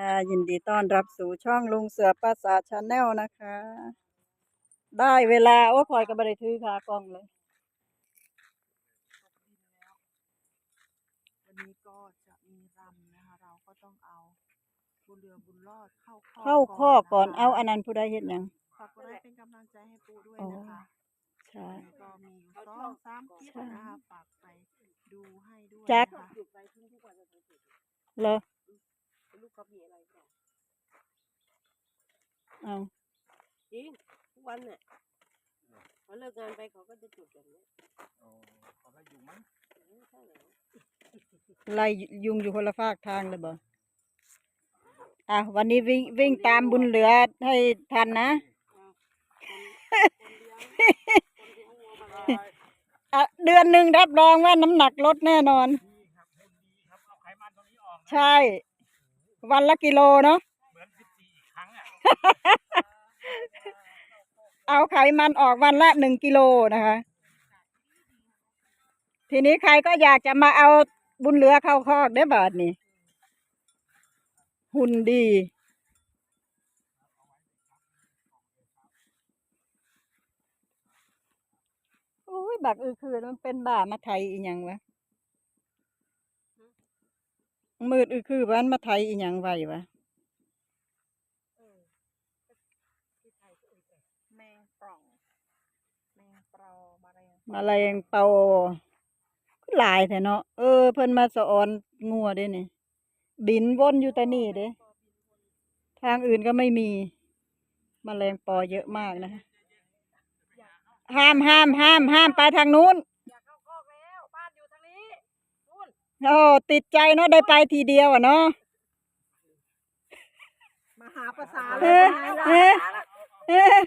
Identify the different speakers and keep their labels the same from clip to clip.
Speaker 1: ค่ะยินดีต้อนรับสู่ช่องลุงเสือภาษาชาแนลนะคะ ได้เวลาโอ้คอยกับบริถือขากล้องเลย
Speaker 2: วันนี้ก็จะมีรำนะคะ เราก็ต้องเอาบุญเรือบุญรอดเข้าข้อ
Speaker 1: เข้าข้อก่อน
Speaker 2: นะคะ
Speaker 1: เอาอันนั้นผู้ใดเห็นยัง
Speaker 2: ฝากกดไลค์เป็นกำลังใจให้ปูด้วย
Speaker 1: อ๋อ
Speaker 2: นะคะ
Speaker 1: ใช่
Speaker 2: แล้วก็มีอยู่สองสามคลิปนะคะฝากไปดูให้ด้วย
Speaker 1: แจ็ค
Speaker 2: นะคะ
Speaker 1: เหรอ
Speaker 3: ลู กเขามีอะไรก่อน
Speaker 1: เอา
Speaker 3: จริงทุกวันเนี่ยพอเลิกงานไปเขาก็จะจุดแบบนี้
Speaker 4: เขาให้อยู่มั้ง
Speaker 3: เออใช่แล้ว
Speaker 1: ไล่ยุงอยู่คนละฝากทางเลยบ่อะวันนี้วิ่งวิ่งตามบุญเหลือให้ทันนะอะเดือนหนึ่งรับรองว่าน้ำหนักลดแน่นอน
Speaker 4: เอาไขมันตรงนี้ออกนะ
Speaker 1: ใช่ วันละกิโลเนาะ
Speaker 4: เหมือนสิบสี่อีกครั้งอะ
Speaker 1: เอาไขมันออกวันละหนึ่งกิโลนะคะ ทีนี้ใครก็อยากจะมาเอาบุญเหลือเข้าคอกได้อบาทนี่หุ่นดี โอ้ย บักอือคือมันเป็นบ่ามาไทยอีหยังวะ มืดอือคือวันมาไทยอีหยังไว้วะ
Speaker 2: แมงปล่องแมงเปรามาแรง
Speaker 1: มาแรงเป่าคือหลายแท้เนาะเออ เพิ่นมาสอนงัวเด้นี่บินวนอยู่แต่นี่เด้ทางอื่นก็ไม่มีมแมลงปอเยอะมากนะคะห้ามห้ามห้ามห้ามไปทางนู้น
Speaker 3: อยากเข้าคอกแล้วบ้านอยู่ทางนี้นู่น
Speaker 1: โอ้ติดใจเนาะได้ไปทีเดียวอะเนาะ
Speaker 2: มาหาภาษา
Speaker 1: เอ
Speaker 2: เลย
Speaker 1: อเออเออ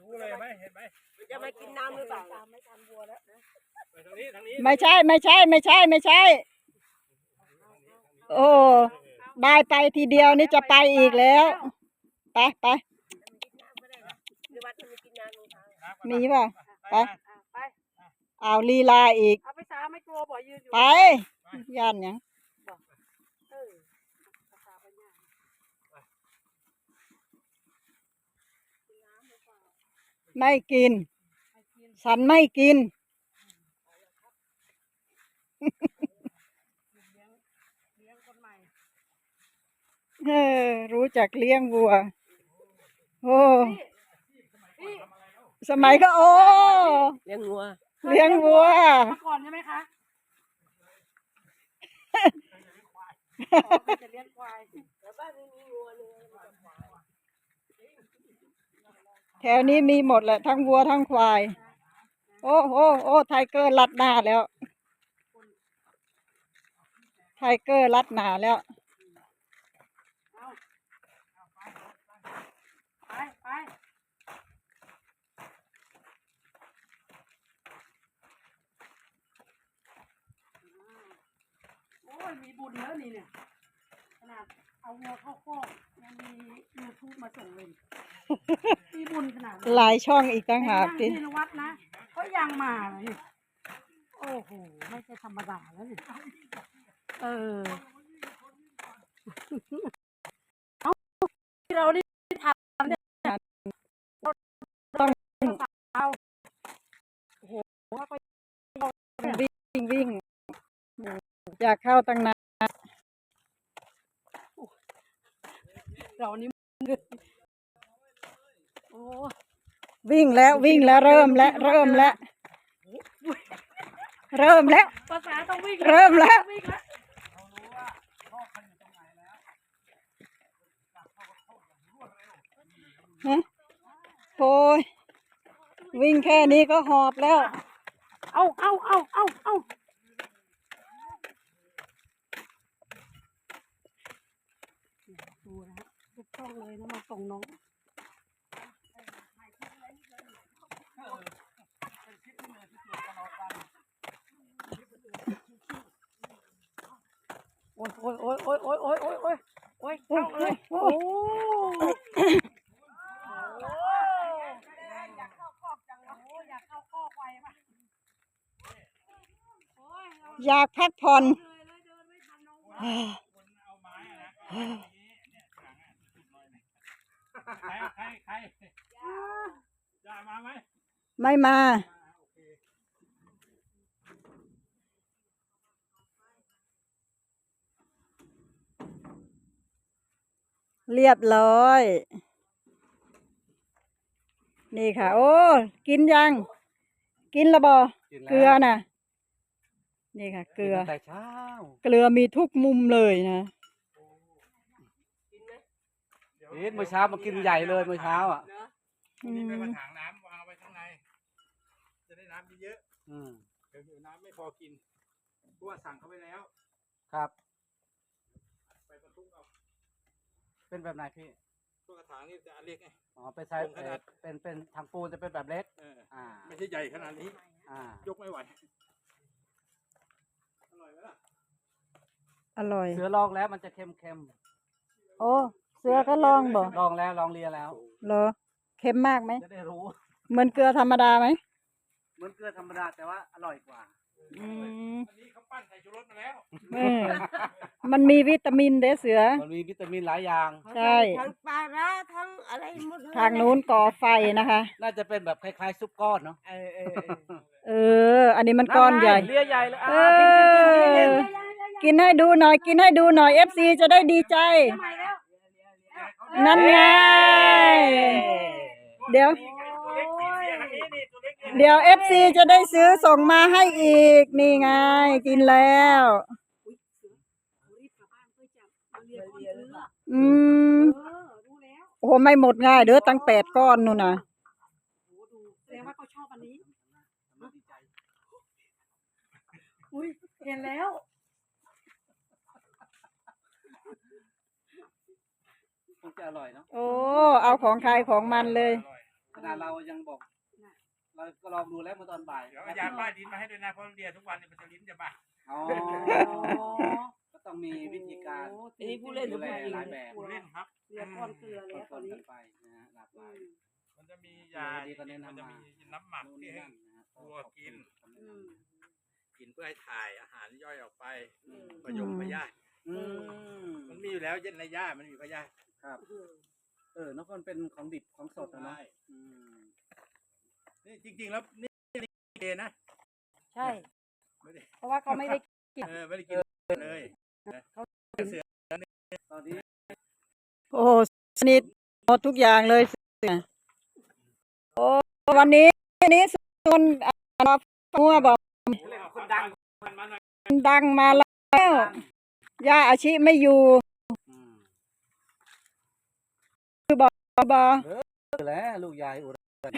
Speaker 4: รู้เลยไหมเห็นไหม
Speaker 3: จะมากินน้ำหรือเปล่า
Speaker 2: ไม่ทันวัวแล้ว
Speaker 4: ไปทางนี้ทางนี้
Speaker 1: ไม่ใช่ไม่ใช่ไม่ใช่ไม่ใช่ โอ้ได้ไปทีเดียวนี่จะไปอีกแล้ว ไปไป
Speaker 3: หรือว่าจะมากินน้ำรองเท้า
Speaker 1: มีป่ะไป
Speaker 3: อะไป
Speaker 1: เอาลีลาอีก
Speaker 3: เอาไปสาไม่กลัวบ่ยืนอยู่
Speaker 1: ไปย่านหยัง
Speaker 3: เออภาษาปัญญา
Speaker 1: ไม่กินฉันไม่กิน
Speaker 2: เลี้ยงคนใหม่
Speaker 1: เออ รู้จักเลี้ยงวัว โอ้สมัยก็โอ้
Speaker 3: เลี้ยงงัว
Speaker 1: เลี้ยงวัว
Speaker 2: มาก่อนใช่ไหมคะจะเลี้ยงควาย
Speaker 3: แต่บ้านไม่มีงัวเลย
Speaker 1: แถวนี้มีหมดแหละทั้งวัวทั้งควาย โอ้โอ้โอ้ไทเกอร์ลัดหน้าแล้ว ไทเกอร์ลัดหน้าแล้ว
Speaker 2: ไปไปโอ้ยมีบุญแล้ว นี่เนี่ย ขนาดเอาวัวเข้าคอกยังมียูทูบมาส่งเลยมีบุญขนาดนั้น
Speaker 1: หลายช่องอีกต่างหาก
Speaker 2: ที่
Speaker 1: ที่
Speaker 2: นวัดนะก็ยังมาเลยโอ้โห ไม่ใช่ธรรมดาแล้วนี่เออเอาที่เรานี่ทำเนี่ยต้องเอาโอ้โหไป
Speaker 1: วิ่งวิ่ง อยากเข้าตั้งนาน
Speaker 2: เรานี่โอ้
Speaker 1: วิ่งแล้ววิ่งแล้วเริ่มแล้วเริ่มแล้วเริ่มแล้ว
Speaker 2: ภาษาต้องวิ่ง
Speaker 1: เริ่มแล้ว
Speaker 2: วิ่งแล้ว
Speaker 1: ฮะโอ้ยวิ่งแค่นี้ก็หอบแล้ว
Speaker 2: เอาเอาเอาเอาเอาดูนะฮะทุก ช่องเลยนะมาส่งน้องโอ้ยโอ้ยโอ้ยโอ้ยโอ้ยโอ้ยโอ้ยโอ้ยโอ้ยเข้าเลยโอ้อยากเข้าคอกจังเลยอยากเข้าคอกไวป่ะโอ้ยเรา
Speaker 1: อยากพักผ่อน
Speaker 2: เลยเลยเดินไม่ทันน้อง
Speaker 4: เอาไม้ ใครใครใครจะมาไหม
Speaker 1: ไม่มา เรียบร้อย นี่ค่ะ โอ้ กินยัง กินและบอเกลือน่ะ นี่ค่ะ เกลือ
Speaker 5: แต่เช้า
Speaker 1: เกลือมีทุกมุมเลยนะ
Speaker 5: เอ๊ะเมื่อเช้ามากินใหญ่เลยเมื่อเช้าอะ
Speaker 1: อื
Speaker 4: นี่เป็นก
Speaker 1: ม
Speaker 4: ระถางน้ำวางเอาไว้ข้างใน จะได้น้ำเยอะ
Speaker 5: อืม
Speaker 4: ๆเดี๋ยวน้ำไม่พอกินเพราะว่าสั่งเขาไปแล้ว
Speaker 5: ครับ
Speaker 4: ไปบรรทุกเอา
Speaker 5: เป็นแบบไหนพี่
Speaker 4: ตัวกระถางนี่จะอันเล็กไง
Speaker 5: อ๋อเป็นไซส์
Speaker 4: ตรงขนาด
Speaker 5: เอ่อเป็นเป็นทางปูนจะเป็นแบบเล็ก
Speaker 4: เออ
Speaker 5: อ่า
Speaker 4: ไม่ใช่ใหญ่ขนาดนี้
Speaker 5: อ่า
Speaker 4: ยกไม่ไหว อร่อยไหมล่ะ
Speaker 1: อร่อย
Speaker 5: เสือลองแล้วมันจะเค็มเค็ม
Speaker 1: โอ้ เสือก็ลองบอก
Speaker 5: ๆลองแล้วลองเลียแล้ว
Speaker 1: เหรอเค็มมากไหม
Speaker 5: จะได้รู้
Speaker 1: เหมือนเกลือธรรมดาไหม
Speaker 5: เหมือนเกลือธรรมดาแต่ว่าอร่อยกว่า
Speaker 1: อืม
Speaker 4: อันนี้เขาปั้นใส่ชูรสมาแล้ว
Speaker 1: เออมันมีวิตามินเด้อเสือ
Speaker 5: มันมีวิตามินหลายอย่าง
Speaker 1: ใช่
Speaker 3: ทั้งปลาร้าทั้งอะไรหมดเลย
Speaker 1: ทางนู้นก่อไฟนะคะ
Speaker 5: น่าจะเป็นแบบคล้ายๆซุปก้อนเนาะ
Speaker 3: เออเออเออ
Speaker 1: เออ อันนี้มันก้อนใหญ่
Speaker 5: เลียใหญ่เลย
Speaker 1: เอ
Speaker 5: อ่ากินกินกินกิน
Speaker 1: อ กินให้ดูหน่อย กินให้ดูหน่อยเอฟซีจะได้ดีใจนั่นไงเดี๋ยว
Speaker 4: ตัวเล็กนี่เสียทางนี้นี่ตัวเล็กนี่
Speaker 1: เดี๋ยวเอฟซีจะได้ซื้อส่งมาให้อีก นี่ไง กินแล้ว
Speaker 2: รีบกลับบ้านเพื่อจะมาเรียนก้อนเกลือ
Speaker 1: อืม
Speaker 2: เออรู้แล้ว
Speaker 1: โอ้โหไม่หมดง่าย เด้อตั้งแปดก้อนนู่นนะ
Speaker 2: โอ้ดูแสดงว่าเขาชอบอันนี้อุ้ยเห็นแล้ว
Speaker 5: คงจะอร่อยเนาะ
Speaker 1: โอ้ เอาของใครของมันเลย
Speaker 4: อร่อย
Speaker 5: ขนาดเรายังบอก เราก็ลองดูแล้วเมื่อตอนบ่าย
Speaker 4: เดี๋ยวเอายาป้ายดินมาให้ด้วยนะเพราะเรียนทุกวันเนี่ยมันจะลิ้นจะบ้า
Speaker 5: อ๋อก็ต้องมีวิธีการ
Speaker 3: อันนี้ผู้เล่นหรือ
Speaker 5: ดูแล
Speaker 3: ผู้หญิง
Speaker 5: หลายแบบ
Speaker 4: ผู้เล่นครับ
Speaker 2: เรียนก้อนเกลือแล้ว
Speaker 5: ค
Speaker 2: ตอน
Speaker 5: นๆ
Speaker 2: นี้
Speaker 5: กันไปนะฮะหลากหลาย
Speaker 4: มันจะมียา
Speaker 5: ดีก็แนะ
Speaker 4: มัน
Speaker 5: นำ
Speaker 4: จะ
Speaker 5: มา
Speaker 4: มีน้ำหมัก
Speaker 5: นู่น
Speaker 4: ที่
Speaker 5: นี่
Speaker 4: ให้
Speaker 5: นั่นนะฮะ
Speaker 4: วัวกิน
Speaker 2: อืม
Speaker 4: กินเพื่อให้ถ่ายอาหารย่อยออกไป
Speaker 5: อืม
Speaker 4: ประโยชน์พยาธิ
Speaker 5: อืม
Speaker 4: มันมีอยู่แล้วเย็นในหญ้ามันมีพยาธิ
Speaker 5: ครับ เออแล้วมันเป็นของดิบของสดนะเนาะ
Speaker 4: ใช่
Speaker 5: อืม
Speaker 4: นี่จริง ๆ แล้วนี่นี่เดนะ
Speaker 1: ใช่
Speaker 4: ไม่ได้
Speaker 1: เพราะว่าเขาไม่ได้
Speaker 4: เออไม่ได้กินเลยเสือ
Speaker 5: ตอนนี้
Speaker 1: โอ้สนิทหมดทุกอย่างเลยเสือโอ้วันนี้วันนี้ส่วนเรามัวบอก
Speaker 4: เรียกว่าคนดังมันมาหน่อย
Speaker 1: ดังมาแล้วย่าอาชิไม่อยู่
Speaker 5: อืม
Speaker 1: บอบอ
Speaker 5: แล้วลูกยายอุดร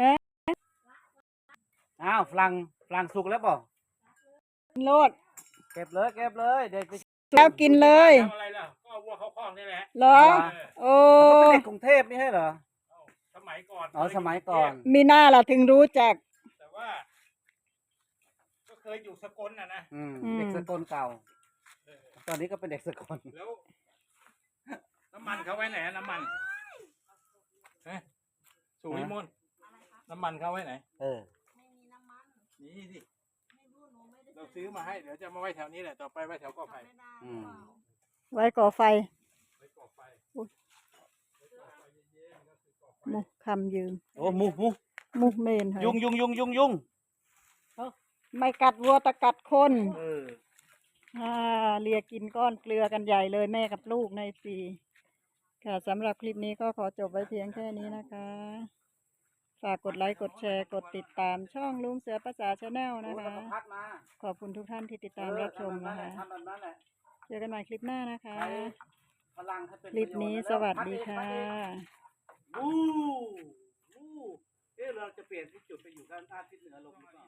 Speaker 1: ฮะ
Speaker 5: อ้าวฝรั่งฝรั่งสุกแล้วเปล่า
Speaker 1: โลด
Speaker 5: เก็บเลยเก็บเลยเด็กไป
Speaker 1: แล้วกินเลย
Speaker 4: ทำอะไรล่ะก็เอาวัวเข้าคอกนี่แหละ
Speaker 1: เหรอโอ้
Speaker 5: เป็นเด็กกรุงเทพนี่ให้เหรอ
Speaker 4: เอ้าสมัยก่อน
Speaker 5: อ๋อสมัยก่อน
Speaker 1: มีหน้าล่ะถึงรู้จัก
Speaker 4: แต่ว่า ก็เคยอยู่สกลน่ะนะ
Speaker 5: อืม
Speaker 1: อืม
Speaker 5: เด็กสกลเก่า
Speaker 4: เออ
Speaker 5: ตอนนี้ก็เป็นเด็กสกล
Speaker 4: แล้ว น้ำมันเขาไว้ไหนอะน้ำมันฮะสูวิมลน้ำมันเขาไว้ไหน
Speaker 5: เออ
Speaker 4: นี่สิเราซื้อมาให้เดี๋ยวจะมาไว้แถวนี้แหละต่อไปไว้แถวกอไผ่
Speaker 5: อืม
Speaker 1: ไว้ก่อไฟ
Speaker 4: ไว้กอไฟ
Speaker 1: มุกคำยืม
Speaker 5: โอ้หมูหมู
Speaker 1: มุกเมนเหรอ
Speaker 5: ยุงยุงยุงยุงยุง
Speaker 1: ไม่กัดวัวแตะกัดคน
Speaker 5: เออ
Speaker 1: อ่าเลียกินก้อนเกลือกันใหญ่เลยแม่กับลูกในปี ค่ะสำหรับคลิปนี้ก็ขอจบไว้เพียงแค่นี้นะคะ ฝากกดไลค์ กดแชร์ กดติดตามช่องลุงเสือภาษาชาแนลนะคะ
Speaker 5: พัดมา
Speaker 1: ขอบคุณทุกท่านที่ติดตามรับชมนะคะ
Speaker 5: ทำแบบนั้นแหละ
Speaker 1: เจอกันใหม่คลิปหน้านะคะ
Speaker 5: พลังให้เป็น
Speaker 1: คลิปนี้สวัสดีค่ะ
Speaker 5: พัดเองวู้วู้เอ๊ะเราจะเปลี่ยนที่จุดไปอยู่ด้านด้าทิศเหนือลงหรือเปล่า